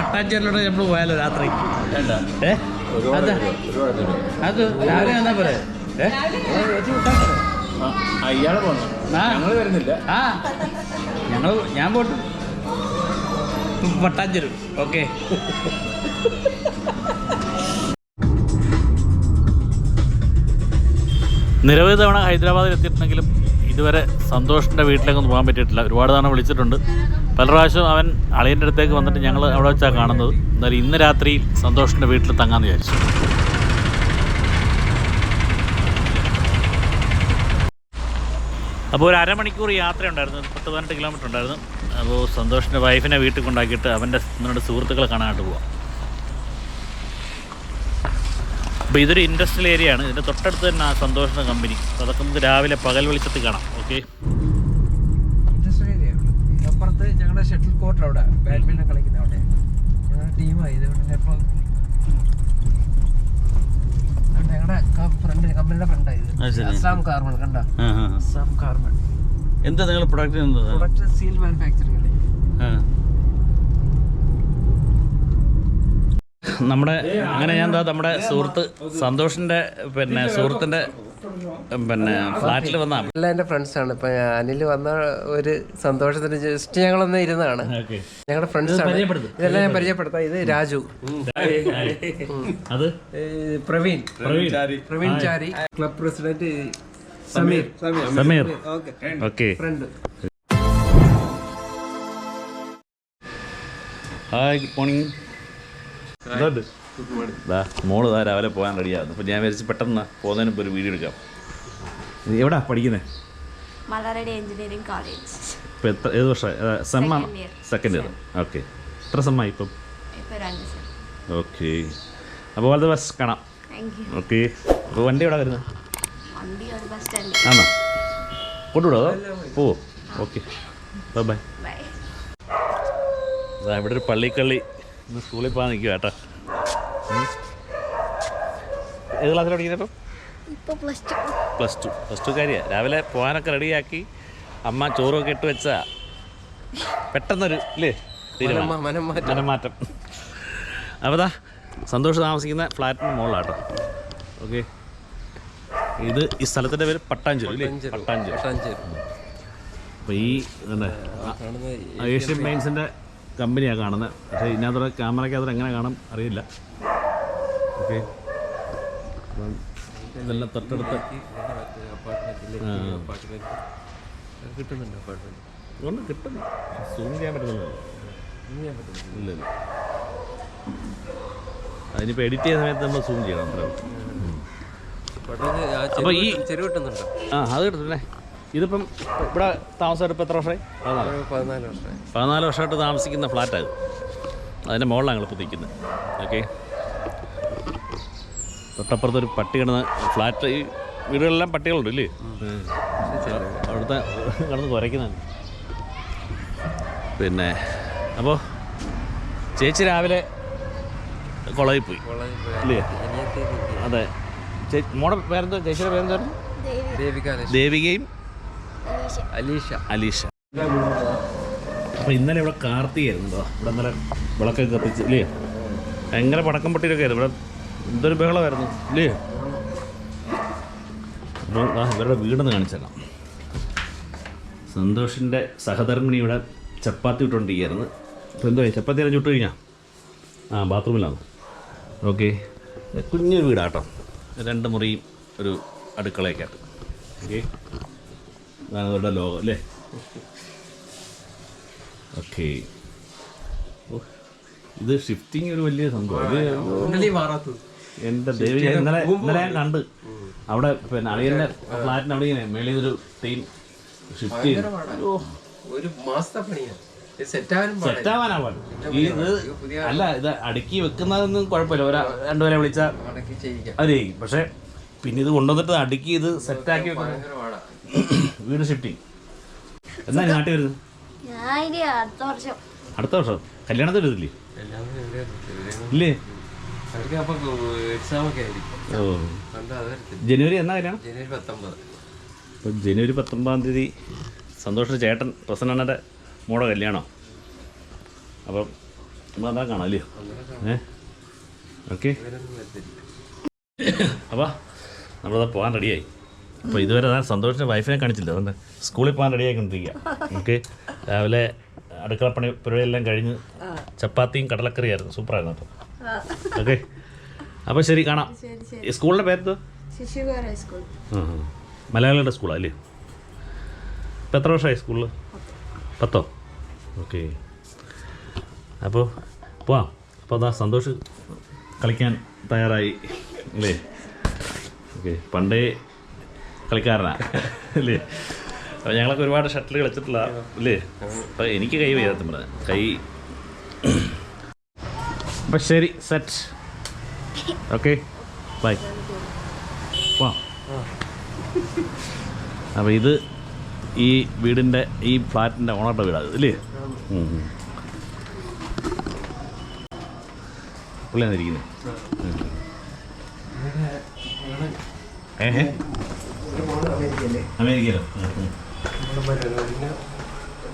പട്ടാഞ്ചേരിലൂടെ നമ്മൾ പോയാലോ രാത്രി? ഏ? അതാ രാവിലെ എന്നാ പോരെ? വരുന്നില്ല. ആ. ഞങ്ങൾ ഞാൻ പോട്ടു. പട്ടാഞ്ചേരി. ഓക്കെ. നിരവധി തവണ ഹൈദരാബാദിൽ എത്തിയിട്ടുണ്ടെങ്കിലും ഇതുവരെ സന്തോഷിന്റെ വീട്ടിലേക്കൊന്നും പോകാൻ പറ്റിയിട്ടില്ല. ഒരുപാട് തവണ വിളിച്ചിട്ടുണ്ട്. പല പ്രാവശ്യം അവൻ അളിയന്റെ അടുത്തേക്ക് വന്നിട്ട് ഞങ്ങൾ അവിടെ വെച്ചാണ് കാണുന്നത്. എന്നാലും ഇന്ന് രാത്രി സന്തോഷിന്റെ വീട്ടിൽ തങ്ങാമെന്ന് വിചാരിച്ചു. അപ്പോൾ ഒരു അരമണിക്കൂർ യാത്ര ഉണ്ടായിരുന്നു പത്ത് പതിനെട്ട് കിലോമീറ്റർ ഉണ്ടായിരുന്നു. അപ്പോൾ സന്തോഷിന്റെ വൈഫിനെ വീട്ടിൽ കൊണ്ടാക്കിയിട്ട് അവന്റെ നിങ്ങളുടെ സുഹൃത്തുക്കളെ കാണാനായിട്ട് പോവാം. അപ്പോൾ ഇതൊരു ഇൻഡസ്ട്രിയൽ ഏരിയ ആണ് ഇതിന്റെ തൊട്ടടുത്ത് തന്നെ ആ സന്തോഷിന്റെ കമ്പനി. അപ്പോൾ അതൊക്കെ നമുക്ക് രാവിലെ പകൽ വെളിച്ചത്തിൽ കാണാം. ഓക്കെ? ഞങ്ങളുടെ ഷട്ടിൽ കോർട്ട് അവിടെ ബാഡ്മിന്റൺ കളിക്കുന്ന അവിടെ. ഞങ്ങളുടെ ടീമായി ഇതുകൊണ്ട് ഇപ്പോൾ ഞങ്ങളുടെ ഫ്രണ്ട് കമ്പനിയുടെ ഫ്രണ്ടായി. അസാം കാർമൺ കണ്ട? അസാം കാർമൺ എന്താ നിങ്ങളുടെ പ്രൊഡക്റ്റ് എന്താ പ്രൊഡക്റ്റ് സീൽ മാനുഫാക്ചറിംഗ് നമ്മുടെ അങ്ങനെ ഞാൻ എന്താ നമ്മുടെ സുഹൃത്ത് സന്തോഷിന്റെ പിന്നെ സുഹൃത്തിന്റെ പിന്നെ ഫ്ലാറ്റിൽ വന്ന. എന്റെ എന്റെ ഫ്രണ്ട്സാണ് ഇപ്പം അനിൽ വന്ന ഒരു സന്തോഷത്തിന് ജസ്റ്റ് ഞങ്ങളൊന്ന് ഇരുന്നതാണ്. ഓക്കെ. ഞങ്ങളുടെ ഫ്രണ്ട്സ് ആണ്. ഇതെല്ലാം ഞാൻ പരിചയപ്പെടുത്താം. ഇത് രാജു. അത്? Praveen. Praveen. Praveen Chari. Club president Sameer. Sameer. Okay. Friend hi good morning. മോൾ ദാ രാവിലെ പോകാൻ റെഡിയാണ് അപ്പോൾ ഞാൻ വിചാരിച്ച് പെട്ടെന്ന് പോകുന്നതിന് ഒരു വീഡിയോ എടുക്കാം. എവിടാ പഠിക്കുന്നത് മലറടി എഞ്ചിനീയറിംഗ് കോളേജ് ഇപ്പോൾ എത്ര ഏത് വർഷം സെമ്മാണ് സെക്കൻഡ് ഇയർ ഓക്കെ എത്ര സെമ്മായി ഇപ്പം? ഇപ്പോൾ രണ്ട് ഓക്കെ അപ്പോൾ ബസ് കാണാം. ഓക്കെ അപ്പോൾ വണ്ടി എവിടെ വരുന്നത് ആണോ? കൊണ്ടുവിടോ പോ ഓക്കെ ബൈ ബൈ ഇവിടെ ഒരു പള്ളിക്കള്ളി ഇന്ന് സ്കൂളിൽ പോകാൻ നിൽക്കുക കേട്ടോ. ഏത് ക്ലാസ്സിൽ പഠിക്കുന്നത് ഇപ്പം? Plus two plus two plus two കാര്യമാണ് രാവിലെ പോകാനൊക്കെ റെഡിയാക്കി അമ്മ ചോറൊക്കെ ഇട്ട് വെച്ച പെട്ടെന്നൊരു ഇല്ലേ? മനംമാറ്റം. അപ്പോൾ ദാ സന്തോഷ് താമസിക്കുന്ന ഫ്ലാറ്റിന് മുകളിലാട്ടോ. ഓക്കെ. ഇത് ഈ സ്ഥലത്തിന്റെ പേര് പട്ടാഞ്ചേരി അല്ലേ പട്ടാഞ്ചേരി. പട്ടാഞ്ചേരി. അപ്പോൾ ഈ ഏഷ്യൻ പെയിൻസിന്റെ കമ്പനിയാണ് കാണുന്നത് പക്ഷേ ഇതിനകത്തോടെ ക്യാമറയ്ക്കകത്ത് എങ്ങനെ കാണും അറിയില്ല. ഓക്കെ. അപ്പം ഇതെല്ലാം തൊട്ടടുത്ത്. കിട്ടുന്നുണ്ട് അപ്പാർട്ട്മെന്റ് അതുകൊണ്ട് കിട്ടും സൂം ചെയ്യാൻ പറ്റുന്നില്ല. ഇല്ല ഇല്ല. അതിനിപ്പോൾ എഡിറ്റ് ചെയ്യുന്ന സമയത്ത് നമ്മൾ സൂം ചെയ്യണം അത്രേ ഉള്ളൂ. അപ്പൊ ഈ- ചെരുവ് കിട്ടുന്നുണ്ടോ? ആ അത് കിട്ടുന്നില്ലേ ഇതിപ്പം ഇവിടെ താമസമായിട്ട് ഇപ്പോൾ എത്ര വർഷമായി? പതിനാല്. വർഷമായി. പതിനാല് വർഷമായിട്ട് താമസിക്കുന്ന ഫ്ലാറ്റാണ് അതിന്റെ മുകളിലാണ് ഞങ്ങളിപ്പോൾ നിൽക്കുന്നത്. ഓക്കെ. തൊട്ടപ്പുറത്തൊരു പട്ടി കിടന്ന് ഫ്ലാറ്റ് ഈ വീടുകളിലെല്ലാം പട്ടികളുണ്ട് ഇല്ലേ? അവിടുത്തെ കിടന്ന് കുറയ്ക്കുന്നതാണ് പിന്നെ അപ്പോൾ ചേച്ചി രാവിലെ കോളേജിൽ പോയി. ഇല്ലേ? അതെ. ചേച്ചി മോടെ പേരെന്തോ? ചേച്ചിയുടെ പേരെന്തായിരുന്നു? ദേവിക. ദേവികയും അലീഷ. അലീഷ. അപ്പോൾ ഇന്നലെ ഇവിടെ കാർത്തികയായിരുന്നു കേട്ടോ ഇവിടെ ഇന്നലെ വിളക്കൊക്കെ കത്തിച്ച് ഇല്ലേ? ഭയങ്കര പടക്കം പൊട്ടിയിലൊക്കെ ആയിരുന്നു. ഇവിടെ എന്തൊരു ബഹളമായിരുന്നു ഇല്ലേ? ഇവരുടെ വീടൊന്ന് കാണിച്ചേക്കാം. സന്തോഷിന്റെ സഹധർമ്മിണി ഇവിടെ ചപ്പാത്തി ഇട്ടുകൊണ്ടിരിക്കുകയായിരുന്നു. അപ്പോൾ എന്തോ ചപ്പാത്തി എല്ലാം ചുട്ട് കഴിഞ്ഞാൽ ആ ബാത്റൂമിലാണ്? ഓക്കെ. കുഞ്ഞൊരു വീടാട്ടോ രണ്ട് മുറിയും ഒരു അടുക്കളയൊക്കെ. ആയിട്ട് ഓക്കെ. അവരുടെ ലോകം അല്ലേ ഓക്കെ ഇത് ഷിഫ്റ്റിംഗ് ഒരു വലിയ സംഭവം. എന്റെ ദേവി ഇന്നലെ ഇന്നലെ ഞാൻ കണ്ട് അവിടെ പിന്നെ അളിയന്റെ ഫ്ലാറ്റിന് അവിടെ ഇങ്ങനെ മേളിൽ ഒരു ടീം ഷിഫ്റ്റ് ചെയ്തു ഒരു മാസത്തെ പണിയാണ് സെറ്റാവാനാ പാട്. ഇത് അല്ല ഇത് അടുക്കി വെക്കുന്നതൊന്നും കുഴപ്പമില്ല. ഒരാ രണ്ടുപേരെ വിളിച്ച ചെയ്യിക്കാം. അത് ചെയ്യും. പക്ഷേ പിന്നെ ഇത് കൊണ്ടുവന്നിട്ട് അടുക്കി ഇത് സെറ്റാക്കി പാടാ. വീട് ഷിഫ്റ്റിംഗ് എന്നാ നീ നാട്ടിൽ വരുന്നത്? അടുത്ത വർഷം. അടുത്ത വർഷം? കല്യാണത്തിന് എവിടെയാണ് ഇല്ലേ? അപ്പൊ ഓ. ജനുവരി എന്നാ കല്യാണം? ജനുവരി പത്തൊമ്പത്. ഇപ്പം ജനുവരി പത്തൊമ്പതാം തീയതി സന്തോഷ ചേട്ടൻ പ്രസന്നണ്ണന്റെ മോടെ കല്യാണം? അപ്പം നമ്മൾ നമ്മളതാ കാണാം അല്ലയോ? ഏ? ഓക്കെ. അപ്പോൾ നമ്മളത് പോകാൻ റെഡിയായി അപ്പോൾ ഇതുവരെ ഞാൻ സന്തോഷിന്റെ വൈഫിനെ കാണിച്ചില്ല. അതുകൊണ്ട് സ്കൂളിൽ പോകാൻ റെഡിയായിക്കൊണ്ടിരിക്കുക നമുക്ക് രാവിലെ അടുക്കള പണി പരിപാടിയെല്ലാം കഴിഞ്ഞ് ചപ്പാത്തിയും കടലക്കറിയായിരുന്നു. സൂപ്പറായിരുന്നു കേട്ടോ ഓക്കെ അപ്പോൾ ശരി കാണാം. സ്കൂളിന്റെ സ്കൂളിന്റെ പേരെന്തോ. മലയാളികളുടെ സ്കൂളാണ് അല്ലേ? ഇപ്പം എത്ര വർഷമായി സ്കൂളിൽ പത്തോ? ഓക്കെ അപ്പോൾ പോവാം. അപ്പോൾ അതാ സന്തോഷ് കളിക്കാൻ തയ്യാറായി. അല്ലേ? ഓക്കെ പണ്ടേ കളിക്കാരനാ. അല്ലേ അപ്പോൾ ഞങ്ങളൊക്കെ ഒരുപാട് ഷട്ടിൽ കളിച്ചിട്ടില്ല അല്ലേ അപ്പോൾ എനിക്ക് കൈ വയ്യാത്ത കൈ. അപ്പം ശരി സെറ്റ് ഓക്കെ ബൈ വാ. അപ്പോൾ ഇത് ഈ വീടിന്റെ ഈ ഫ്ലാറ്റിന്റെ ഓണറുടെ വീടാണ് അല്ലേ. പുള്ളിയാണ് ഇരിക്കുന്നത് ഏഹേ? അമേരിക്കയിലോ.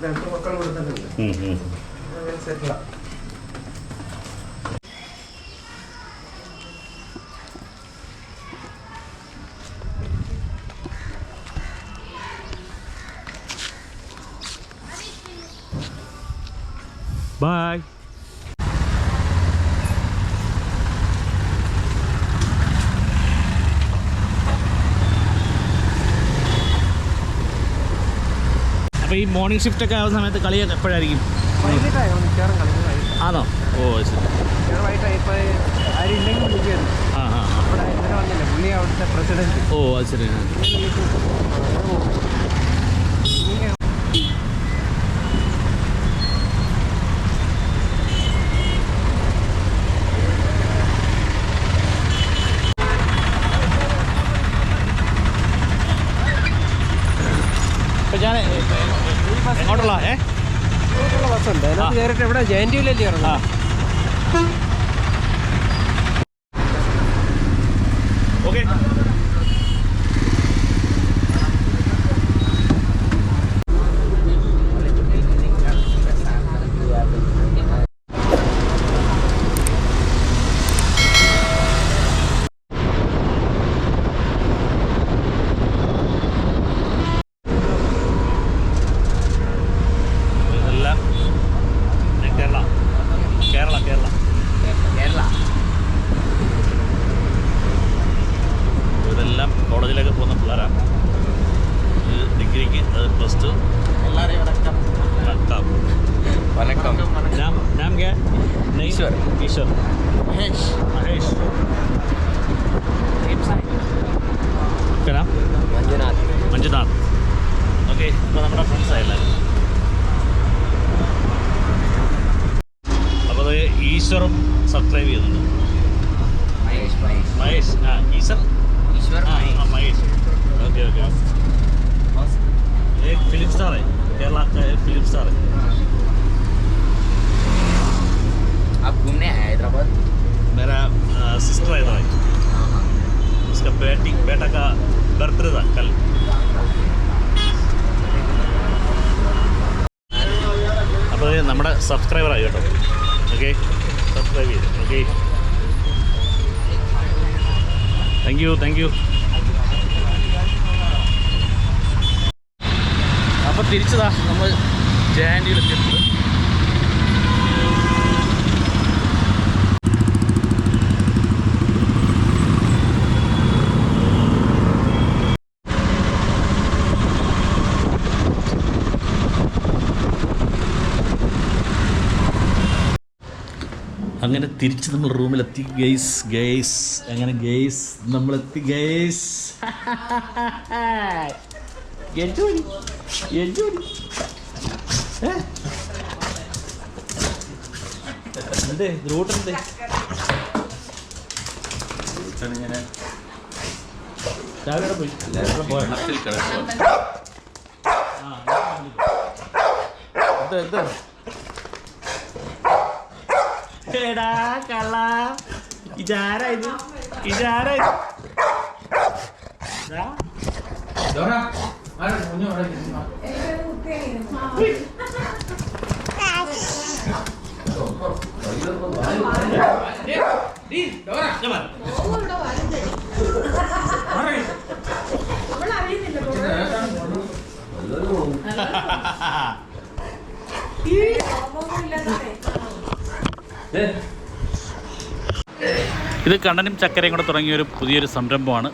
രണ്ട് മക്കൾ ഇവിടെ തന്നെ ഉണ്ട്. ഉം, അപ്പോൾ ഈ മോർണിംഗ് ഷിഫ്റ്റ് ഒക്കെ ആവുന്ന സമയത്ത് കളിയൊക്കെ എപ്പോഴായിരിക്കും? ആണോ? ഓ ശരി. ആ ആ ഓ അത് ശരി ആ. ഇപ്പൊ ഞാൻ എങ്ങോട്ടുള്ള ഏ ബസ്സുണ്ട് അതിനകത്ത് കയറിയിട്ട് എവിടെ? ജയന്റിയിലല്ലേ ഇറങ്ങും क्या है नहीं ईश्वर। ईश्वर മഹേഷ് महेश क्या नाम മഞ്ജുനാഥ് മഞ്ജുനാഥ് ഓക്കെ ഇപ്പോൾ നമ്മുടെ ഫ്രണ്ട്സ് ആയില്ലാരും അപ്പോൾ അത് ഈശ്വറും സബ്സ്ക്രൈബ് ചെയ്യുന്നുണ്ട് മഹേഷ് മഹേഷ് മഹേഷ് ആ ഈശ്വർ ഈശ്വർ ആ ആ, മഹേഷ് ഓക്കെ ഓക്കെ एक फिल्म स्टार है केरला आप घूमने आए हैदराबाद मेरा सिस्टर है इधर उसका बेटी बेटा का बर्थडे था कल അപ്പോൾ ഇത് നമ്മുടെ സബ്സ്ക്രൈബറായി കേട്ടോ ഓക്കെ സബ്സ്ക്രൈബ് ചെയ്തു okay thank you thank you അപ്പോൾ തിരിച്ചതാ നമ്മൾ ജാൻഡിയിലെത്തിയിട്ടുണ്ട് അങ്ങനെ തിരിച്ച് നമ്മൾ റൂമിലെത്തി. ഗെയ്സ് ഗെയ്സ് അങ്ങനെ ഗെയ്സ് നമ്മളെത്തി ഗെയ്സ് എന്തേ റൂട്ട് എന്തേ? ഇങ്ങനെ രാവിലെ പോയി. പോയോ. എന്താ എന്താ? എടാ കള്ള. ഇതാരാ ഇത്? ഇതാരാ ഇത്? ദാ. ഇത് കണ്ണനും ചക്കരയും കൂടെ തുടങ്ങിയ ഒരു പുതിയൊരു സംരംഭമാണ്.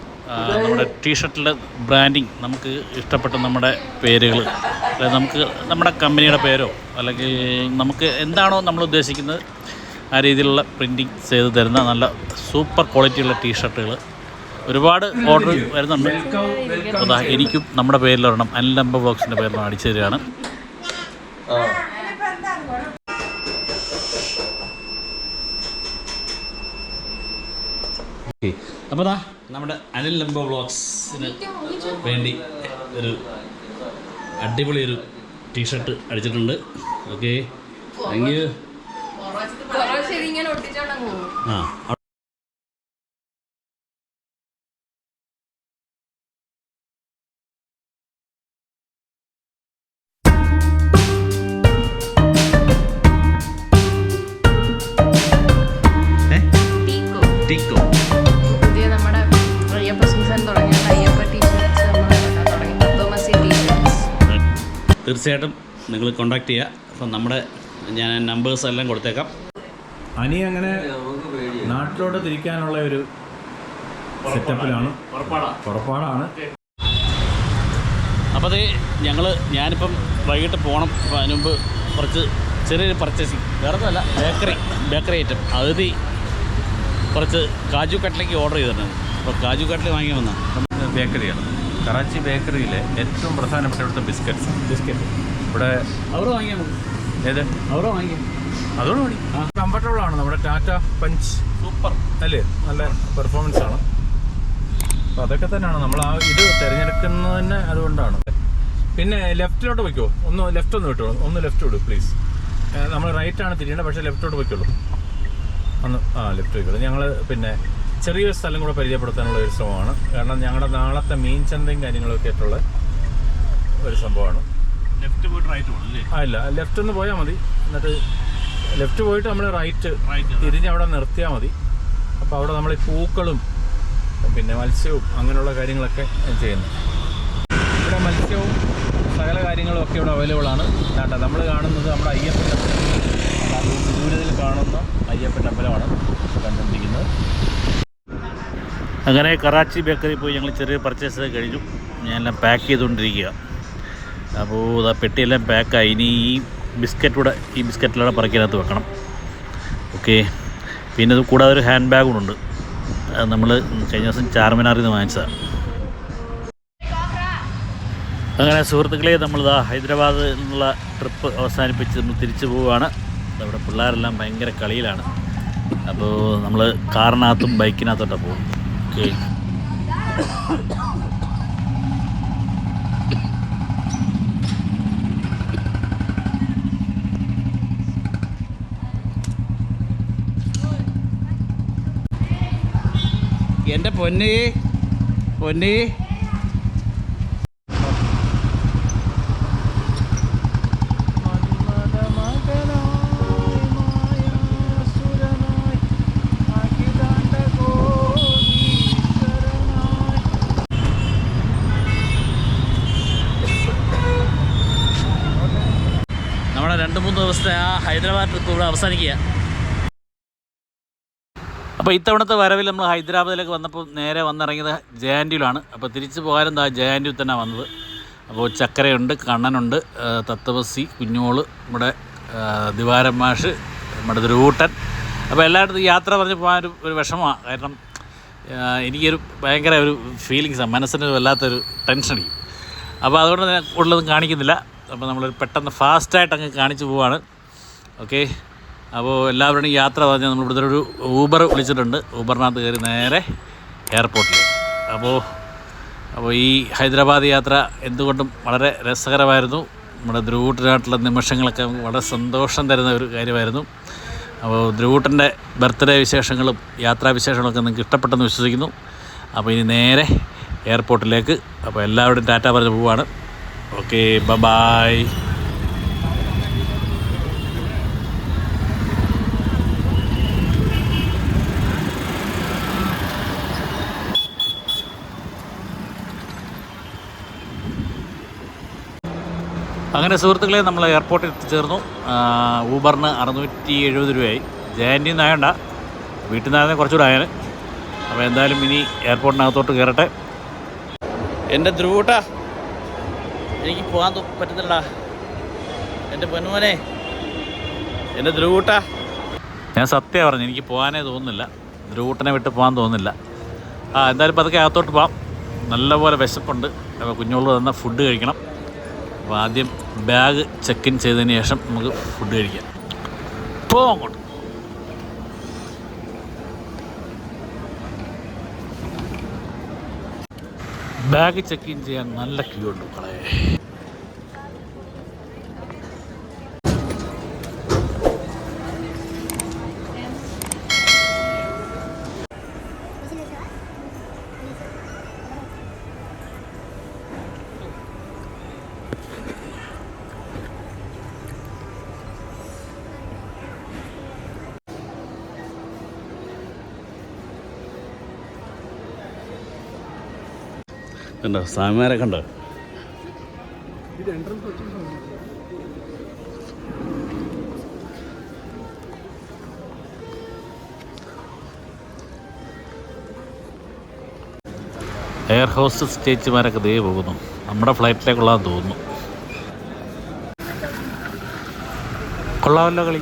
നമ്മുടെ ടീഷർട്ടിലെ ബ്രാൻഡിങ് നമുക്ക് ഇഷ്ടപ്പെട്ട നമ്മുടെ പേരുകൾ. അതായത് നമുക്ക് നമ്മുടെ കമ്പനിയുടെ പേരോ അല്ലെങ്കിൽ നമുക്ക് എന്താണോ നമ്മൾ ഉദ്ദേശിക്കുന്നത് ആ രീതിയിലുള്ള പ്രിന്റിങ് ചെയ്ത് തരുന്ന നല്ല സൂപ്പർ ക്വാളിറ്റിയുള്ള ടീഷർട്ടുകൾ. ഒരുപാട് ഓർഡർ വരുന്നുണ്ട്. അതാ എനിക്കും നമ്മുടെ പേരിലൊരെണ്ണം അനിലമ്പ ബോക്സിന്റെ പേരിലാണ് അടിച്ചു തരികയാണ്. ഓക്കെ. അപ്പോൾ ദാ നമ്മുടെ അനിൽ ലംബോ വ്ളോഗ്സിന് വേണ്ടി ഒരു അടിപൊളി ഒരു ടീഷർട്ട് അടിച്ചിട്ടുണ്ട്. ഓക്കെ. താങ്ക് യു ആ തീർച്ചയായിട്ടും നിങ്ങൾ കോണ്ടാക്ട് ചെയ്യുക. അപ്പം നമ്മുടെ ഞാൻ നമ്പേഴ്സ് എല്ലാം കൊടുത്തേക്കാം. അനി അങ്ങനെ നാട്ടിലോട്ട് തിരിക്കാനുള്ള ഒരു സെറ്റപ്പിലാണ് പുറപ്പാടാണ് അപ്പോൾ അത് ഞങ്ങൾ ഞാനിപ്പം വൈകിട്ട് പോകണം അപ്പം അതിന് മുമ്പ് കുറച്ച് ചെറിയൊരു പർച്ചേസിങ് വേറെ ഒന്നുമല്ല ബേക്കറി ബേക്കറി ഐറ്റം അതിഥി കുറച്ച് കാജു കട്ട്ലേക്ക് ഓർഡർ ചെയ്തിട്ടുണ്ട്. അപ്പോൾ കാജു കട്ട്ലി വാങ്ങി വന്ന. ബേക്കറിയാണ് കറാച്ചി ബേക്കറിയിലെ ഏറ്റവും പ്രധാനപ്പെട്ട ഇവിടുത്തെ ബിസ്ക്കറ്റ്സ്. ബിസ്ക്കറ്റ്. ഇവിടെ അവർ വാങ്ങിയാൽ മതി. ഏത്? അവർ വാങ്ങിയാൽ അതോടുകൂടി കംഫർട്ടബിൾ ആണ് നമ്മുടെ ടാറ്റ പഞ്ച്. സൂപ്പർ. അല്ലേ? നല്ല പെർഫോമൻസ് ആണ്. അപ്പോൾ അതൊക്കെ തന്നെയാണ്. നമ്മൾ ആ ഇത് തിരഞ്ഞെടുക്കുന്നത് തന്നെ അതുകൊണ്ടാണ്. പിന്നെ ലെഫ്റ്റിലോട്ട് വയ്ക്കുമോ ഒന്ന് ലെഫ്റ്റ് ഒന്ന് വിട്ടോളൂ. ഒന്ന് ലെഫ്റ്റ് വിടും പ്ലീസ് നമ്മൾ റൈറ്റ് ആണ് തിരിയേണ്ടത് പക്ഷേ ലെഫ്റ്റോട്ട് വയ്ക്കുള്ളൂ ഒന്ന് ആ ലെഫ്റ്റ് വയ്ക്കുള്ളൂ ഞങ്ങൾ പിന്നെ ചെറിയൊരു സ്ഥലം കൂടെ പരിചയപ്പെടുത്താനുള്ള ഒരു ശ്രമമാണ്. കാരണം ഞങ്ങളുടെ നാളത്തെ മീൻ ചന്തയും കാര്യങ്ങളൊക്കെ ആയിട്ടുള്ള ഒരു സംഭവമാണ്. ലെഫ്റ്റ് പോയിട്ട് റൈറ്റ് പോകണം അല്ല? ആ ഇല്ല. ലെഫ്റ്റ് ഒന്ന് പോയാൽ മതി. എന്നിട്ട് ലെഫ്റ്റ് പോയിട്ട് നമ്മൾ റൈറ്റ് തിരിഞ്ഞ് അവിടെ നിർത്തിയാൽ മതി. അപ്പോൾ അവിടെ നമ്മൾ ഈ പൂക്കളും പിന്നെ മത്സ്യവും അങ്ങനെയുള്ള കാര്യങ്ങളൊക്കെ ചെയ്യുന്നു. ഇവിടെ മത്സ്യവും സകല കാര്യങ്ങളും ഒക്കെ ഇവിടെ അവൈലബിൾ ആണ്. കേട്ടോ നമ്മൾ കാണുന്നത് നമ്മുടെ അയ്യപ്പൻ അമ്പലം ദൂരത്തിൽ കാണുന്ന അയ്യപ്പൻ അമ്പലമാണ് കണ്ടുകൊണ്ടിരിക്കുന്നത് അങ്ങനെ കറാച്ചി ബേക്കറി പോയി ഞങ്ങൾ ചെറിയ പർച്ചേസ് കഴിഞ്ഞു. ഞാനെല്ലാം പാക്ക് ചെയ്തുകൊണ്ടിരിക്കുക. അപ്പോൾ ആ പെട്ടിയെല്ലാം പാക്കായി ഇനി ഈ ബിസ്ക്കറ്റ് കൂടെ ഈ ബിസ്ക്കറ്റിലൂടെ പറക്കിനകത്ത് വെക്കണം. ഓക്കെ പിന്നെ അത് കൂടാതെ ഒരു ഹാൻഡ് ബാഗ് ഉണ്ട്. അത് നമ്മൾ കഴിഞ്ഞ ദിവസം ചാർമിനാറിൽ നിന്ന് വാങ്ങിച്ചതാണ് അങ്ങനെ സുഹൃത്തുക്കളെ നമ്മളിതാ ഹൈദരാബാദ് എന്നുള്ള ട്രിപ്പ് അവസാനിപ്പിച്ച് നമ്മൾ തിരിച്ചു പോവുകയാണ്. അവിടെ പിള്ളേരെല്ലാം ഭയങ്കര കളിയിലാണ്. അപ്പോൾ നമ്മൾ കാറിനകത്തും ബൈക്കിനകത്തോട്ടാണ് പോകും ഓക്കെ എന്റെ പൊന്നി പൊന്നി നമ്മുടെ രണ്ട് മൂന്ന് ദിവസത്തെ ആ ഹൈദരാബാദ് ട്രിപ്പ് ഇവിടെ അവസാനിക്കുക. അപ്പോൾ ഇത്തവണത്തെ വരവിൽ നമ്മൾ ഹൈദരാബാദിലേക്ക് വന്നപ്പോൾ നേരെ വന്നിറങ്ങിയത് ജയാൻഡിയിലാണ് അപ്പോൾ തിരിച്ചു പോകാനും ആ ജയാൻഡ്യൂ തന്നെ വന്നത്. അപ്പോൾ ചക്കരയുണ്ട് കണ്ണനുണ്ട് തത്തവസി തത്വസി കുഞ്ഞോൾ നമ്മുടെ ദിവാരം മാഷ് നമ്മുടെ ദുരൂട്ടൻ. അപ്പോൾ എല്ലായിടത്തും യാത്ര പറഞ്ഞ് പോകാൻ ഒരു ഒരു വിഷമമാണ് കാരണം എനിക്കൊരു ഭയങ്കര ഒരു ഫീലിങ്സാണ് മനസ്സിന് വല്ലാത്തൊരു ടെൻഷൻ അടിക്കും അപ്പോൾ അതുകൊണ്ട് ഉള്ളതും കാണിക്കുന്നില്ല. അപ്പോൾ നമ്മൾ പെട്ടെന്ന് ഫാസ്റ്റായിട്ട് അങ്ങ് കാണിച്ചു പോവാണ്. ഓക്കെ? അപ്പോൾ എല്ലാവരുടെയും യാത്ര പറഞ്ഞാൽ നമ്മൾ ഇവിടുത്തെ ഒരു ഊബർ വിളിച്ചിട്ടുണ്ട്. ഊബറിനകത്ത് കയറി നേരെ എയർപോർട്ടിലേക്ക്. അപ്പോൾ അപ്പോൾ ഈ ഹൈദരാബാദ് യാത്ര എന്തുകൊണ്ടും വളരെ രസകരമായിരുന്നു. നമ്മുടെ ധ്രുവൂട്ടനായിട്ടുള്ള നിമിഷങ്ങളൊക്കെ വളരെ സന്തോഷം തരുന്ന ഒരു കാര്യമായിരുന്നു. അപ്പോൾ ധ്രുവൂട്ടന്റെ ബർത്ത്ഡേ വിശേഷങ്ങളും യാത്രാവിശേഷങ്ങളൊക്കെ നിങ്ങൾക്ക് ഇഷ്ടപ്പെട്ടെന്ന് വിശ്വസിക്കുന്നു. അപ്പോൾ ഇനി നേരെ എയർപോർട്ടിലേക്ക്. അപ്പോൾ എല്ലാവരും ടാറ്റ പറഞ്ഞ് പോവാണ്. Okay, bye bye. അങ്ങനെ സുഹൃത്തുക്കളെ നമ്മൾ എയർപോർട്ടിൽ എത്തിച്ചേർന്നു. ഊബറിന് അറുന്നൂറ്റി എഴുപത് രൂപയായി. ജയന്റിൽ നായണ്ട. വീട്ടിൽ നിന്നായ കുറച്ചുകൂടെ ആയാൽ അപ്പോൾ എന്തായാലും ഇനി എയർപോർട്ടിനകത്തോട്ട് കയറട്ടെ എന്റെ ധ്രുവൂട്ടാ. എനിക്ക് പോകാൻ പറ്റുന്നില്ല എന്റെ പൊന്നുമോനെ. എന്റെ ധ്രുവൂട്ട ഞാൻ സത്യം പറഞ്ഞു എനിക്ക് പോകാനേ തോന്നുന്നില്ല. ധ്രുവൂട്ടനെ വിട്ട് പോകാൻ തോന്നുന്നില്ല. ആ എന്തായാലും പതുക്കെ അകത്തോട്ട് പോകാം നല്ലപോലെ വിശപ്പുണ്ട്. അപ്പോൾ കുഞ്ഞോൾ തന്ന ഫുഡ് കഴിക്കണം. അപ്പോൾ ആദ്യം ബാഗ് ചെക്ക് ഇൻ ചെയ്തതിന് ശേഷം നമുക്ക് ഫുഡ് കഴിക്കാം. പോവാം അങ്ങോട്ട്. ബാഗ് ചെക്ക് ഇൻ ചെയ്യാൻ നല്ല ക്യൂ ഉണ്ട് മക്കളെ. കണ്ടോ? സ്വാമിമാരെ കണ്ടോ? എയർ ഹോസ്റ്റസ് ചേച്ചിമാരൊക്കെ ദേ പോകുന്നു. നമ്മുടെ ഫ്ലൈറ്റിലേക്കുള്ളതെന്ന് തോന്നുന്നു. കൊള്ളാമല്ലോ കളി.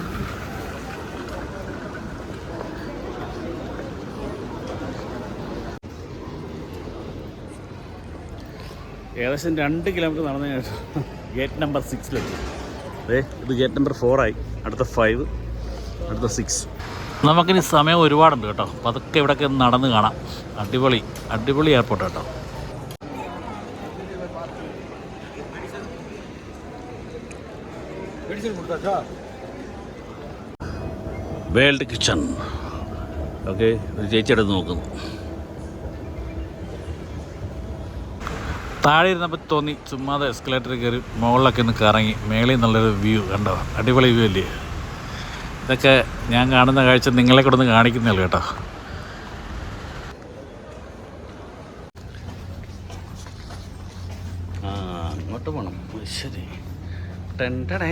ഏകദേശം രണ്ട് കിലോമീറ്റർ നടന്നു ശേഷം ഗേറ്റ് നമ്പർ സിക്സിലെത്തി അതെ ഇത് ഗേറ്റ് നമ്പർ ഫോറായി അടുത്ത ഫൈവ് അടുത്ത സിക്സ് നമുക്കിനി സമയം ഒരുപാടുണ്ട് കേട്ടോ. പതുക്കെ ഇവിടെയൊക്കെ ഒന്ന് നടന്ന് കാണാം. അടിപൊളി അടിപൊളി എയർപോർട്ട് കേട്ടോ. World kitchen. ഓക്കെ ഒരു ചേച്ചി എടുത്ത് നോക്കുന്നു. താഴെ ഇരുന്നപ്പോൾ തോന്നി ചുമ്മാതെ എസ്കലേറ്റർ കയറി മുകളിലൊക്കെ ഒന്ന് കറങ്ങി മേളിൽ നിന്നുള്ളൊരു വ്യൂ കണ്ടോ അടിപൊളി വ്യൂ അല്ലേ? ഇതൊക്കെ ഞാൻ കാണുന്ന കാഴ്ച നിങ്ങളെ കൂടെ ഒന്ന് കാണിക്കുന്നില്ല കേട്ടോ. അങ്ങോട്ട് പോകണം ശരി ടെൻടടേ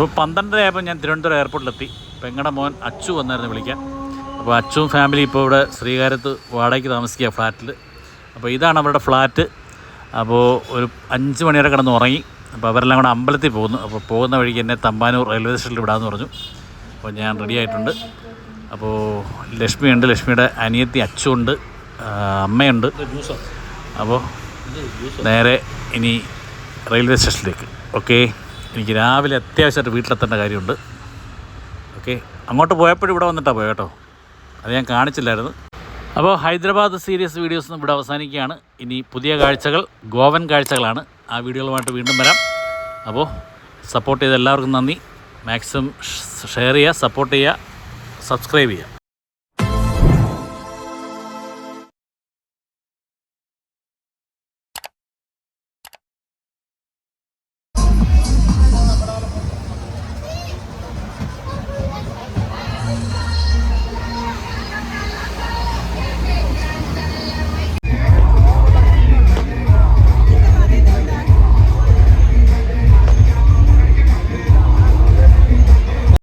ഇപ്പോൾ പന്ത്രണ്ടരയായപ്പോൾ ഞാൻ തിരുവനന്തപുരം എയർപോർട്ടിലെത്തി. പെങ്ങടെ മോൻ അച്ചു വന്നായിരുന്നു വിളിക്കാൻ. അപ്പോൾ അച്ചും ഫാമിലി ഇപ്പോൾ ഇവിടെ ശ്രീകാര്യത്ത് വാടകയ്ക്ക് താമസിക്കുക ഫ്ലാറ്റിൽ. അപ്പോൾ ഇതാണ് അവരുടെ ഫ്ലാറ്റ്. അപ്പോൾ ഒരു അഞ്ച് മണിയോടെ കിടന്ന് ഉറങ്ങി. അപ്പോൾ അവരെല്ലാം കൂടെ അമ്പലത്തിൽ പോകുന്നു. അപ്പോൾ പോകുന്ന വഴിക്ക് എന്നെ തമ്പാനൂർ റെയിൽവേ സ്റ്റേഷനിൽ വിടാമെന്ന് പറഞ്ഞു. അപ്പോൾ ഞാൻ റെഡി ആയിട്ടുണ്ട്. അപ്പോൾ ലക്ഷ്മിയുണ്ട് ലക്ഷ്മിയുടെ അനിയത്തി അച്ചുണ്ട് അമ്മയുണ്ട്. അപ്പോൾ നേരെ ഇനി റെയിൽവേ സ്റ്റേഷനിലേക്ക്. ഓക്കെ. എനിക്ക് രാവിലെ അത്യാവശ്യമായിട്ട് വീട്ടിലെത്തേണ്ട കാര്യമുണ്ട്. ഓക്കെ അങ്ങോട്ട് പോയപ്പോഴും ഇവിടെ വന്നിട്ടാണ് പോയ കേട്ടോ. അത് ഞാൻ കാണിച്ചില്ലായിരുന്നു. അപ്പോൾ ഹൈദരാബാദ് സീരീസ് വീഡിയോസ് ഇവിടെ അവസാനിക്കുകയാണ്. ഇനി പുതിയ കാഴ്ചകൾ ഗോവൻ കാഴ്ചകളാണ്. ആ വീഡിയോകളുമായിട്ട് വീണ്ടും വരാം. അപ്പോൾ സപ്പോർട്ട് ചെയ്ത എല്ലാവർക്കും നന്ദി. മാക്സിമം ഷെയർ ചെയ്യുക സപ്പോർട്ട് ചെയ്യുക സബ്സ്ക്രൈബ് ചെയ്യുക.